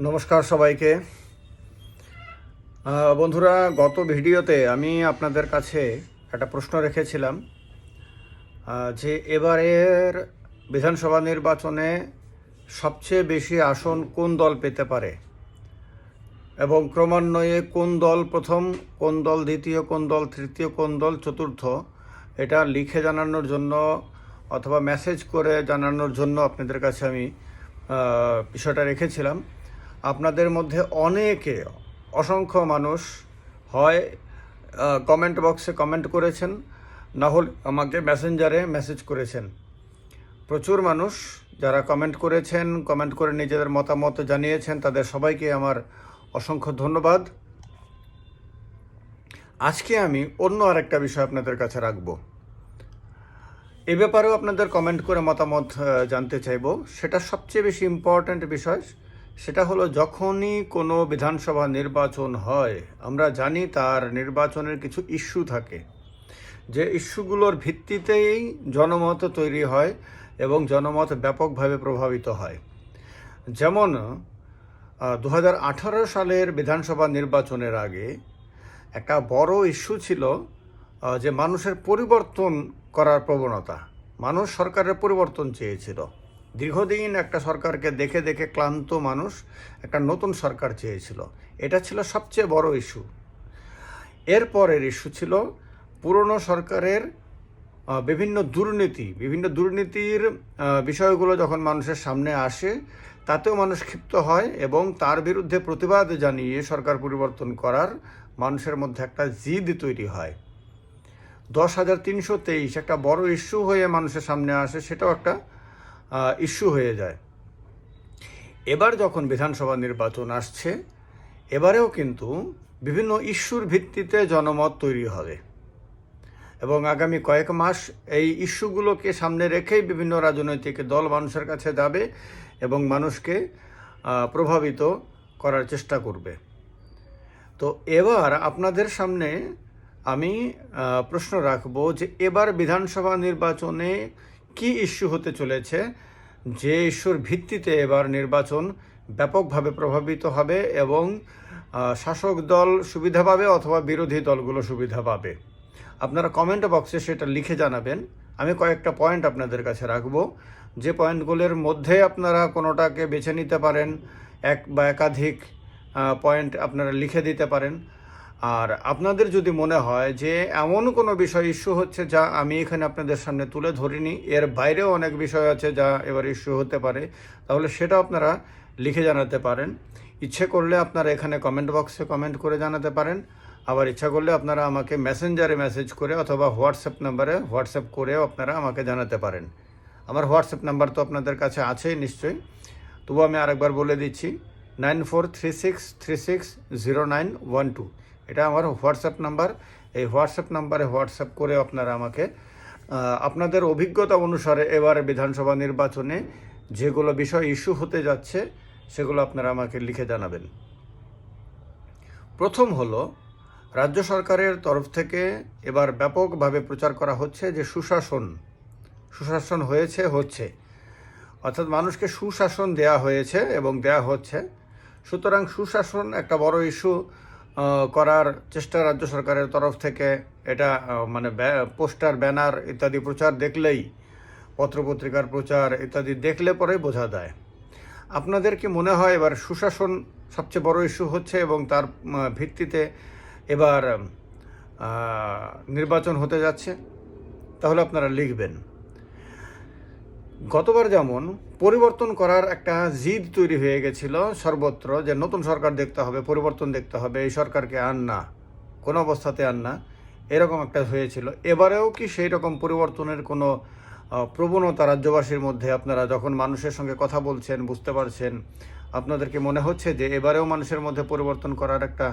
নমস্কার সবাইকে। বন্ধুরা, গত ভিডিওতে আমি আপনাদের কাছে একটা প্রশ্ন রেখেছিলাম যে এবারের বিধানসভা নির্বাচনে সবচেয়ে বেশি আসন কোন দল পেতে পারে? এবং ক্রমান্বয়ে কোন দল প্রথম, কোন দল দ্বিতীয়, কোন দল তৃতীয়, কোন দল চতুর্থ, এটা লিখে জানানোর জন্য অথবা মেসেজ করে জানানোর জন্য আপনাদের কাছে আমি বিষয়টা রেখেছিলাম। আপনাদের মধ্যে অনেকে, অসংখ্য মানুষ হয় কমেন্ট বক্সে কমেন্ট করেছেন, না হলে আমাকে মেসেঞ্জারে মেসেজ করেছেন। প্রচুর মানুষ যারা কমেন্ট করেছেন কমেন্ট করে নিজেদের মতামত জানিয়েছেন, তাদের সবাইকে আমার অসংখ্য ধন্যবাদ। আজকে আমি অন্য আরেকটা বিষয় আপনাদের কাছে রাখব। এ ব্যাপারেও আপনাদের কমেন্ট করে মতামত জানতে চাইব। সেটা সবচেয়ে বেশি ইম্পর্ট্যান্ট বিষয় সেটা হলো যখনই কোনো বিধানসভা নির্বাচন হয়, আমরা জানি তার নির্বাচনের কিছু ইস্যু থাকে। যে ইস্যুগুলোর ভিত্তিতেই জনমত তৈরি হয় এবং জনমত ব্যাপকভাবে প্রভাবিত হয়। যেমন দু হাজার আঠারো সালের বিধানসভা নির্বাচনের আগে একটা বড় ইস্যু ছিল যে মানুষের পরিবর্তন করার প্রবণতা। মানুষ সরকারের পরিবর্তন চেয়েছিল। দীর্ঘদিন একটা সরকারকে দেখে দেখে ক্লান্ত মানুষ একটা নতুন সরকার চেয়েছিল। এটা ছিল সবচেয়ে বড় ইস্যু এরপরের ইস্যু ছিল পুরনো সরকারের বিভিন্ন দুর্নীতি, বিভিন্ন দুর্নীতির বিষয়গুলো যখন মানুষের সামনে আসে, তাতেও মানুষ ক্ষিপ্ত হয় এবং তার বিরুদ্ধে প্রতিবাদ জানিয়ে সরকার পরিবর্তন করার মানুষের মধ্যে একটা জিদ তৈরি হয়। দশ হাজার তিনশো তেইশ একটা বড় ইস্যু হয়ে মানুষের সামনে আসে, সেটাও একটা ইস্যু হয়ে যায়। এবার যখন বিধানসভা নির্বাচন আসছে, এবারেও কিন্তু বিভিন্ন ইস্যুর ভিত্তিতে জনমত তৈরি হবে। এবং আগামী কয়েক মাস এই ইস্যুগুলোকে সামনে রেখেই বিভিন্ন রাজনৈতিক দল মানুষের কাছে যাবে এবং মানুষকে প্রভাবিত করার চেষ্টা করবে। তো এবার আপনাদের সামনে আমি প্রশ্ন রাখব যে এবার বিধানসভা নির্বাচনে কি ইস্যু হতে চলেছে? যে ইস্যুর ভিত্তিতে এবার নির্বাচন ব্যাপকভাবে প্রভাবিত হবে এবং শাসক দল সুবিধা পাবে অথবা বিরোধী দলগুলো সুবিধা পাবে? আপনারা কমেন্ট বক্সে সেটা লিখে জানাবেন। আমি কয়েকটা পয়েন্ট আপনাদের কাছে রাখব। যে পয়েন্টগুলোর মধ্যে আপনারা কোনোটাকে বেছে নিতে পারেন, এক বা একাধিক পয়েন্ট আপনারা লিখে দিতে পারেন। আর আপনাদের যদি মনে হয় যে এমন কোনো বিষয় ইস্যু হচ্ছে যা আমি এখানে আপনাদের সামনে তুলে ধরিনি, এর বাইরেও অনেক বিষয় আছে যা এবার ইস্যু হতে পারে, তাহলে সেটা আপনারা লিখে জানাতে পারেন। ইচ্ছে করলে আপনারা এখানে কমেন্ট বক্সে কমেন্ট করে জানাতে পারেন। আবার ইচ্ছা করলে আপনারা আমাকে মেসেঞ্জারে মেসেজ করে অথবা হোয়াটসঅ্যাপ নাম্বারে হোয়াটসঅ্যাপ করেও আপনারা আমাকে জানাতে পারেন। আমার হোয়াটসঅ্যাপ নাম্বার তো আপনাদের কাছে আছেই নিশ্চয়ই। তবু আমি আরেকবার বলে দিচ্ছি nine four three six three six zero nine one two এটা আমার হোয়াটসঅ্যাপ নাম্বার। এই হোয়াটসঅ্যাপ নাম্বারে হোয়াটসঅ্যাপ করে আপনারা আমাকে আপনাদের অভিজ্ঞতা অনুসারে এবার বিধানসভা নির্বাচনে যেগুলো বিষয় ইস্যু হতে যাচ্ছে, সেগুলো আপনারা আমাকে লিখে জানাবেন। প্রথম হলো, রাজ্য সরকারের তরফ থেকে এবার ব্যাপকভাবে প্রচার করা হচ্ছে যে সুশাসন সুশাসন হয়েছে, হচ্ছে। অর্থাৎ মানুষকে সুশাসন দেয়া হয়েছে এবং দেয়া হচ্ছে। সুতরাং সুশাসন একটা বড় ইস্যু করার চেষ্টা রাজ্য সরকারের তরফ থেকে এটা মানে পোস্টার, ব্যানার ইত্যাদি প্রচার দেখলেই, পত্রপত্রিকার প্রচার ইত্যাদি দেখলে পরেই বোঝা যায়। আপনাদের কি মনে হয় এবার সুশাসন সবচেয়ে বড় ইস্যু হচ্ছে এবং তার ভিত্তিতে এবার নির্বাচন হতে যাচ্ছে? তাহলে আপনারা লিখবেন। গতবার যেমন পরিবর্তন করার একটা জিদ তৈরি হয়ে গেছিল সর্বত্র যে নতুন সরকার দেখতে হবে, পরিবর্তন দেখতে হবে, এই সরকারকে আন না, কোনো অবস্থাতে আন না, এরকম একটা হয়েছিল। এবারেও কি সেই রকম পরিবর্তনের কোনো প্রবণতা রাজ্যবাসীর মধ্যে আপনারা যখন মানুষের সঙ্গে কথা বলছেন, বুঝতে পারছেন আপনাদেরকে মনে হচ্ছে যে এবারেও মানুষের মধ্যে পরিবর্তন করার একটা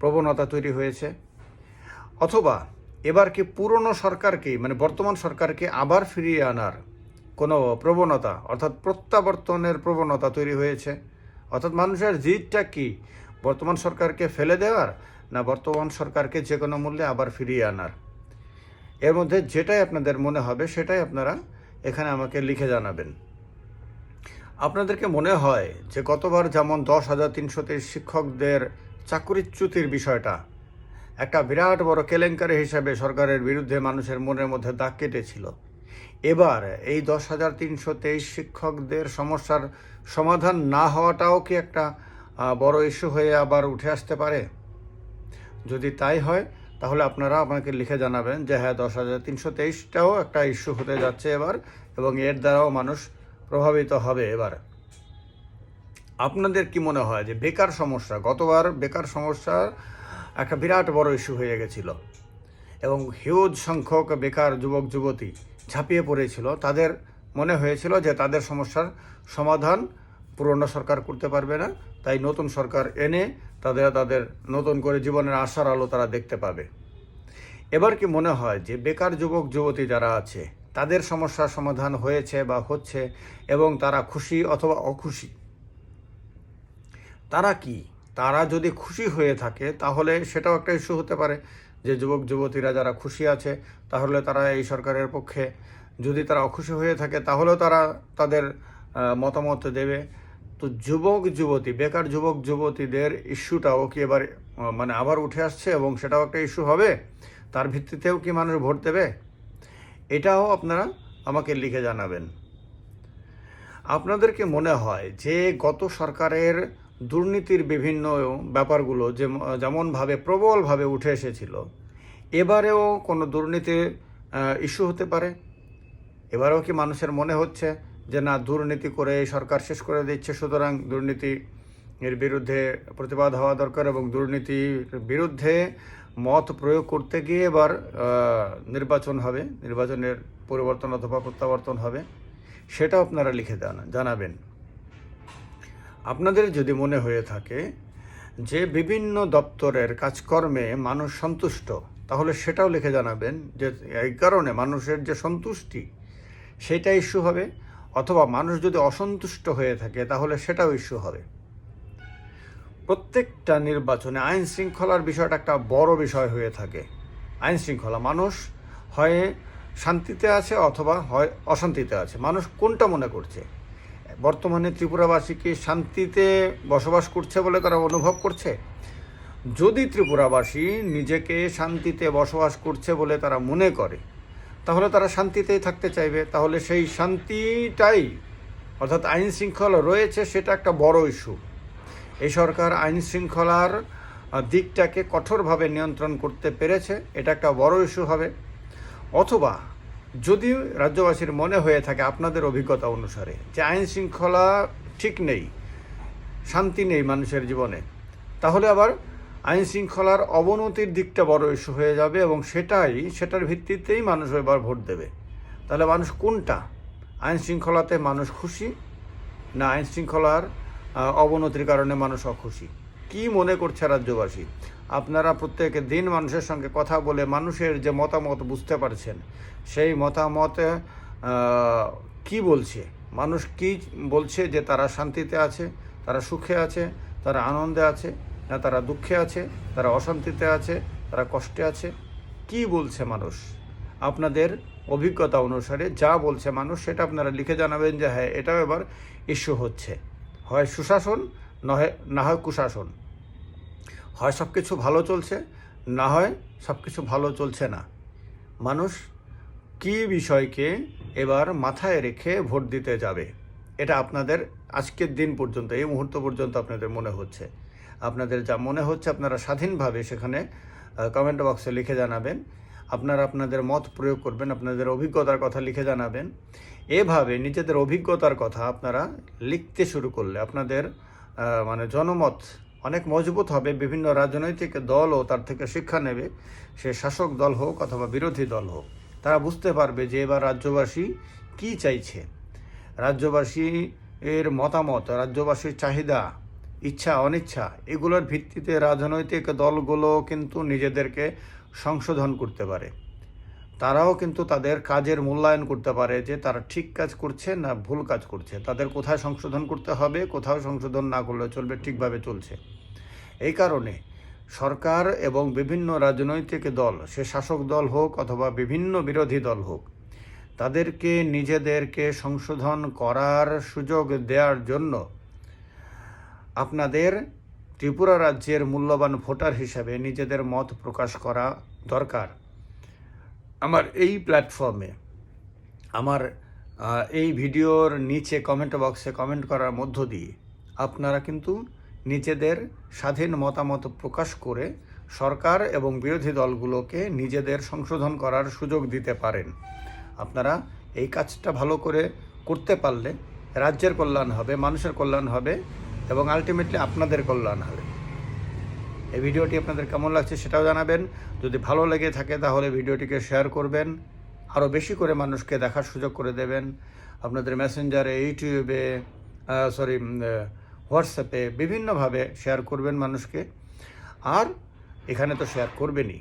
প্রবণতা তৈরি হয়েছে? অথবা এবার কি পুরনো সরকারকে মানে বর্তমান সরকারকে আবার ফিরিয়ে আনার কোনো প্রবণতা, অর্থাৎ প্রত্যাবর্তনের প্রবণতা তৈরি হয়েছে। অর্থাৎ মানুষের জিদটা কি? বর্তমান সরকারকে ফেলে দেওয়ার না বর্তমান সরকারকে যে কোনো মূল্যে আবার ফিরিয়ে আনার? এর মধ্যে যেটাই আপনাদের মনে হবে সেটাই আপনারা এখানে আমাকে লিখে জানাবেন। আপনাদেরকে মনে হয় যে গতবার যেমন দশ হাজার তিনশো শিক্ষকদের চাকরিচ্যুতির বিষয়টা একটা বিরাট বড় কেলেঙ্কারি হিসাবে সরকারের বিরুদ্ধে মানুষের মনের মধ্যে দাগ কেটেছিল। এবার এই দশ হাজার তিনশো তেইশ শিক্ষকদের সমস্যার সমাধান না হওয়াটাও কি একটা বড় ইস্যু হয়ে আবার উঠে আসতে পারে? যদি তাই হয়, তাহলে আপনারা আমাকে লিখে জানাবেন যে হ্যাঁ দশ হাজার তিনশো তেইশটাও একটা ইস্যু হতে যাচ্ছে এবার এবং এর দ্বারাও মানুষ প্রভাবিত হবে এবার। আপনাদের কি মনে হয় যে বেকার সমস্যা, গতবার বেকার সমস্যা একটা বিরাট বড় ইস্যু হয়ে গেছিল এবং হিউজ সংখ্যক বেকার যুবক, যুবতী ঝাঁপিয়ে পড়েছিল। তাদের মনে হয়েছিল যে তাদের সমস্যার সমাধান পুরনো সরকার করতে পারবে না, তাই নতুন সরকার এনে তাদের তাদের নতুন করে জীবনের আশার আলো তারা দেখতে পাবে। এবার কি মনে হয় যে বেকার যুবক, যুবতী যারা আছে, তাদের সমস্যার সমাধান হয়েছে বা হচ্ছে এবং তারা খুশি অথবা অখুশি? তারা কি? তারা যদি খুশি হয়ে থাকে, তাহলে সেটাও একটা ইস্যু হতে পারে। যে যুবক, যুবতীরা যারা খুশি আছে, তাহলে তারা এই সরকারের পক্ষে যদি তারা অখুশি হয়ে থাকে, তাহলেও তারা তাদের মতামত দেবে। তো যুবক, যুবতী, বেকার যুবক, যুবতীদের ইস্যুটাও কি এবার মানে আবার উঠে আসছে এবং সেটাও একটা ইস্যু হবে? তার ভিত্তিতেও কি মানুষ ভোট দেবে? এটাও আপনারা আমাকে লিখে জানাবেন। আপনাদেরকে মনে হয় যে গত সরকারের দুর্নীতির বিভিন্ন ব্যাপারগুলো যে যেমনভাবে প্রবলভাবে উঠে এসেছিল, এবারেও কোনো দুর্নীতি ইস্যু হতে পারে? এবারেও কি মানুষের মনে হচ্ছে যে না, দুর্নীতি করে সরকার শেষ করে দিচ্ছে, সুতরাং দুর্নীতি এর বিরুদ্ধে প্রতিবাদ হওয়া দরকার এবং দুর্নীতির বিরুদ্ধে মত প্রয়োগ করতে গিয়ে এবার নির্বাচন হবে, নির্বাচনের পরিবর্তন অথবা প্রত্যাবর্তন হবে, সেটাও আপনারা লিখে জানা- জানাবেন। আপনাদের যদি মনে হয়ে থাকে যে বিভিন্ন দপ্তরের কাজকর্মে মানুষ সন্তুষ্ট, তাহলে সেটাও লিখে জানাবেন যে এই কারণে মানুষের যে সন্তুষ্টি সেটা ইস্যু হবে। অথবা মানুষ যদি অসন্তুষ্ট হয়ে থাকে, তাহলে সেটাও ইস্যু হবে। প্রত্যেকটা নির্বাচনে আইন শৃঙ্খলার বিষয়টা একটা বড় বিষয় হয়ে থাকে। আইন শৃঙ্খলা মানুষ হয় শান্তিতে আছে অথবা হয় অশান্তিতে আছে। মানুষ কোনটা মনে করছে? বর্তমানে ত্রিপুরাবাসীকে শান্তিতে বসবাস করছে বলে তারা অনুভব করছে? যদি ত্রিপুরাবাসী নিজেকে শান্তিতে বসবাস করছে বলে তারা মনে করে, তাহলে তারা শান্তিতেই থাকতে চাইবে। তাহলে সেই শান্তিটাই, অর্থাৎ আইন শৃঙ্খলা রয়েছে, সেটা একটা বড় ইস্যু। এই সরকার আইন শৃঙ্খলার দিকটাকে কঠোরভাবে নিয়ন্ত্রণ করতে পেরেছে, এটা একটা বড় ইস্যু হবে। অথবা যদি রাজ্যবাসীর মনে হয়ে থাকে আপনাদের অভিজ্ঞতা অনুসারে যে আইন শৃঙ্খলা ঠিক নেই, শান্তি নেই মানুষের জীবনে, তাহলে আবার আইন শৃঙ্খলার অবনতির দিকটা বড় ইস্যু হয়ে যাবে এবং সেটাই, সেটার ভিত্তিতেই মানুষ এবার ভোট দেবে। তাহলে মানুষ কোনটা? আইন শৃঙ্খলাতে মানুষ খুশি না আইন শৃঙ্খলার অবনতির কারণে মানুষ অখুশি? কি মনে করছে রাজ্যবাসী? আপনারা প্রত্যেক দিন মানুষের সঙ্গে কথা বলে মানুষের যে মতামত বুঝতে পারছেন, সেই মতামতে কি বলছে? মানুষ কি বলছে যে তারা শান্তিতে আছে, তারা সুখে আছে, তারা আনন্দে আছে, না তারা দুঃখে আছে, তারা অশান্তিতে আছে, তারা কষ্টে আছে? কি বলছে মানুষ? আপনাদের অভিজ্ঞতা অনুসারে যা বলছে মানুষ, সেটা আপনারা লিখে জানাবেন যে হ্যাঁ এটাও এবার ইস্যু হচ্ছে। হয় সুশাসন, নহে, না হয় কুশাসন। হয় সব কিছু ভালো চলছে, না হয় সব কিছু ভালো চলছে না। মানুষ কি বিষয়কে এবার মাথায় রেখে ভোট দিতে যাবে? এটা আপনাদের আজকের দিন পর্যন্ত, এই মুহূর্ত পর্যন্ত আপনাদের মনে হচ্ছে। আপনাদের যা মনে হচ্ছে আপনারা স্বাধীনভাবে সেখানে কমেন্ট বক্সে লিখে জানাবেন। আপনারা আপনাদের মত প্রয়োগ করবেন, আপনাদের অভিজ্ঞতার কথা লিখে জানাবেন। এভাবে নিজেদের অভিজ্ঞতার কথা আপনারা লিখতে শুরু করলে, আপনাদের মানে জনমত অনেক মজবুত হবে, বিভিন্ন রাজনৈতিক দলও তার থেকে শিক্ষা নেবে। সে শাসক দল হোক অথবা বিরোধী দল হোক, তারা বুঝতে পারবে যে এবার রাজ্যবাসী কি চাইছে। রাজ্যবাসী এর মতামত, রাজ্যবাসীর চাহিদা, ইচ্ছা, অনিচ্ছা, এগুলোর ভিত্তিতে রাজনৈতিক দলগুলো কিন্তু নিজেদেরকে সংশোধন করতে পারে। তারাও কিন্তু তাদের কাজের মূল্যায়ন করতে পারে যে তারা ঠিক কাজ করছে না ভুল কাজ করছে। তাদের কোথায় সংশোধন করতে হবে, কোথাও সংশোধন না করলে চলবে, ঠিকভাবে চলছে। এই কারণে সরকার এবং বিভিন্ন রাজনৈতিক দল, সে শাসক দল হোক অথবা বিভিন্ন বিরোধী দল হোক, তাদেরকে নিজেদেরকে সংশোধন করার সুযোগ দেওয়ার জন্য আপনাদের ত্রিপুরা রাজ্যের মূল্যবান ভোটার হিসাবে নিজেদের মত প্রকাশ করা দরকার। আমার এই প্ল্যাটফর্মে আমার এই ভিডিওর নিচে কমেন্ট বক্সে কমেন্ট করার মধ্য দিয়ে আপনারা কিন্তু নিজেদের স্বাধীন মতামত প্রকাশ করে সরকার এবং বিরোধী দলগুলোকে নিজেদের সংশোধন করার সুযোগ দিতে পারেন। আপনারা এই কাজটা ভালো করে করতে পারলে রাজ্যের কল্যাণ হবে, মানুষের কল্যাণ হবে এবং আলটিমেটলি আপনাদের কল্যাণ হবে। এই ভিডিওটি আপনাদের কেমন লাগছে সেটাও জানাবেন। যদি ভালো লেগে থাকে তাহলে ভিডিওটিকে শেয়ার করবেন। আরও বেশি করে মানুষকে দেখার সুযোগ করে দেবেন। আপনাদের মেসেঞ্জারে, ইউটিউবে সরি হোয়াটসঅ্যাপে বিভিন্নভাবে শেয়ার করবেন মানুষকে। আর এখানে তো শেয়ার করবেনই।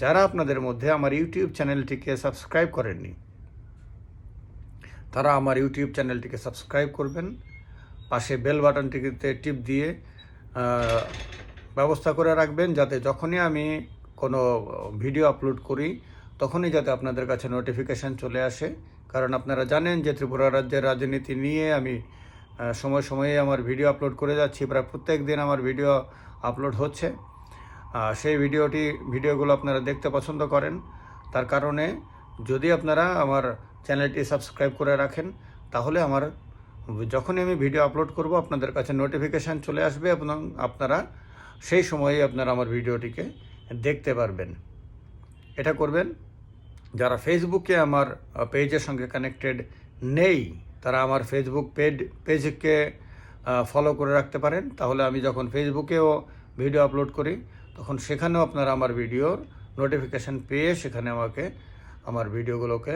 যারা আপনাদের মধ্যে আমার ইউটিউব চ্যানেলটিকে সাবস্ক্রাইব করেননি, তারা আমার ইউটিউব চ্যানেলটিকে সাবস্ক্রাইব করবেন। পাশে বেল বাটনটিতে টিপ দিয়ে ব্যবস্থা করে রাখবেন যাতে যখনই আমি কোনো ভিডিও আপলোড করি, তখনই যাতে আপনাদের কাছে নোটিফিকেশান চলে আসে। কারণ আপনারা জানেন যে ত্রিপুরা রাজ্যের রাজনীতি নিয়ে আমি সময় সময়ে আমার ভিডিও আপলোড করে যাচ্ছি। প্রায় প্রত্যেক দিন আমার ভিডিও আপলোড হচ্ছে। সেই ভিডিওটি, ভিডিওগুলো আপনারা দেখতে পছন্দ করেন। তার কারণে যদি আপনারা আমার চ্যানেলটি সাবস্ক্রাইব করে রাখেন, তাহলে আমার, যখনই আমি ভিডিও আপলোড করব, আপনাদের কাছে নোটিফিকেশান চলে আসবে এবং আপনারা সেই সময়ে আপনারা আমার ভিডিওটিকে দেখতে পারবেন। এটা করবেন, যারা ফেসবুকে আমার পেজের সঙ্গে কানেক্টেড নেই, তারা আমার ফেসবুক পেজ পেজকে ফলো করে রাখতে পারেন। তাহলে আমি যখন ফেসবুকেও ভিডিও আপলোড করি, তখন সেখানেও আপনারা আমার ভিডিওর নোটিফিকেশান পেয়ে সেখানে আমাকে, আমার ভিডিওগুলোকে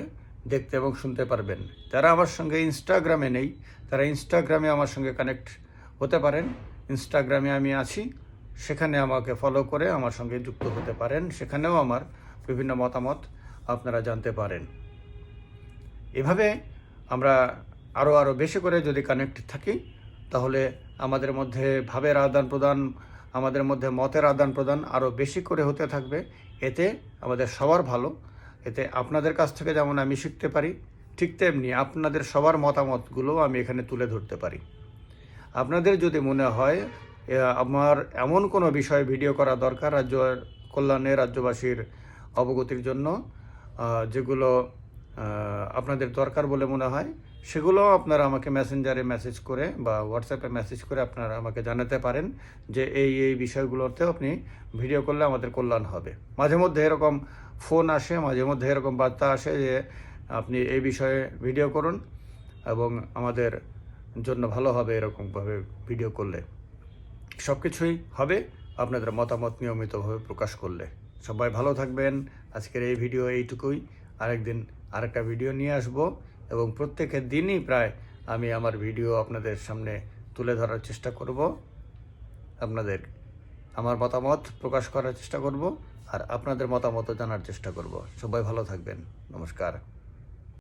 দেখতে এবং শুনতে পারবেন। যারা আমার সঙ্গে ইনস্টাগ্রামে নেই, তারা ইনস্টাগ্রামে আমার সঙ্গে কানেক্ট হতে পারেন। ইনস্টাগ্রামে আমি আছি। সেখানে আমাকে ফলো করে আমার সঙ্গে যুক্ত হতে পারেন। সেখানেও আমার বিভিন্ন মতামত আপনারা জানতে পারেন। এভাবে আমরা আরও আরও বেশি করে যদি কানেক্ট থাকি, তাহলে আমাদের মধ্যে ভাবের আদান প্রদান, আমাদের মধ্যে মতের আদান প্রদান আরও বেশি করে হতে থাকবে। এতে আমাদের সবার ভালো। এতে আপনাদের কাছ থেকে যেমন আমি শিখতে পারি, ঠিক তেমনি আপনাদের সবার মতামতগুলো আমি এখানে তুলে ধরতে পারি। আপনাদের যদি মনে হয় আমার এমন কোনো বিষয়ে ভিডিও করা দরকার রাজ্য কল্যাণে রাজ্যবাসীর অবগতির জন্য যেগুলো আপনাদের দরকার বলে মনে হয় সেগুলো আপনারা আমাকে মেসেঞ্জারে মেসেজ করে বা হোয়াটসঅ্যাপে মেসেজ করে আপনারা আমাকে জানাতে পারেন যে এই এই বিষয়গুলোতেও আপনি ভিডিও করলে আমাদের কল্যাণ হবে। মাঝে মধ্যে এরকম ফোন আসে, মাঝে মধ্যে এরকম বার্তা আসে যে আপনি এই বিষয়ে ভিডিও করুন এবং আমাদের জন্য ভালো হবে এরকমভাবে ভিডিও করলে। সব কিছুই হবে আপনাদের মতামত নিয়মিতভাবে প্রকাশ করলে। সবাই ভালো থাকবেন। আজকের এই ভিডিও এইটুকুই। আরেকদিন আরেকটা ভিডিও নিয়ে আসব এবং প্রত্যেকের দিনই প্রায় আমি আমার ভিডিও আপনাদের সামনে তুলে ধরার চেষ্টা করব। আপনাদের আমার মতামত প্রকাশ করার চেষ্টা করব আর আপনাদের মতামতও জানার চেষ্টা করব। সবাই ভালো থাকবেন। নমস্কার।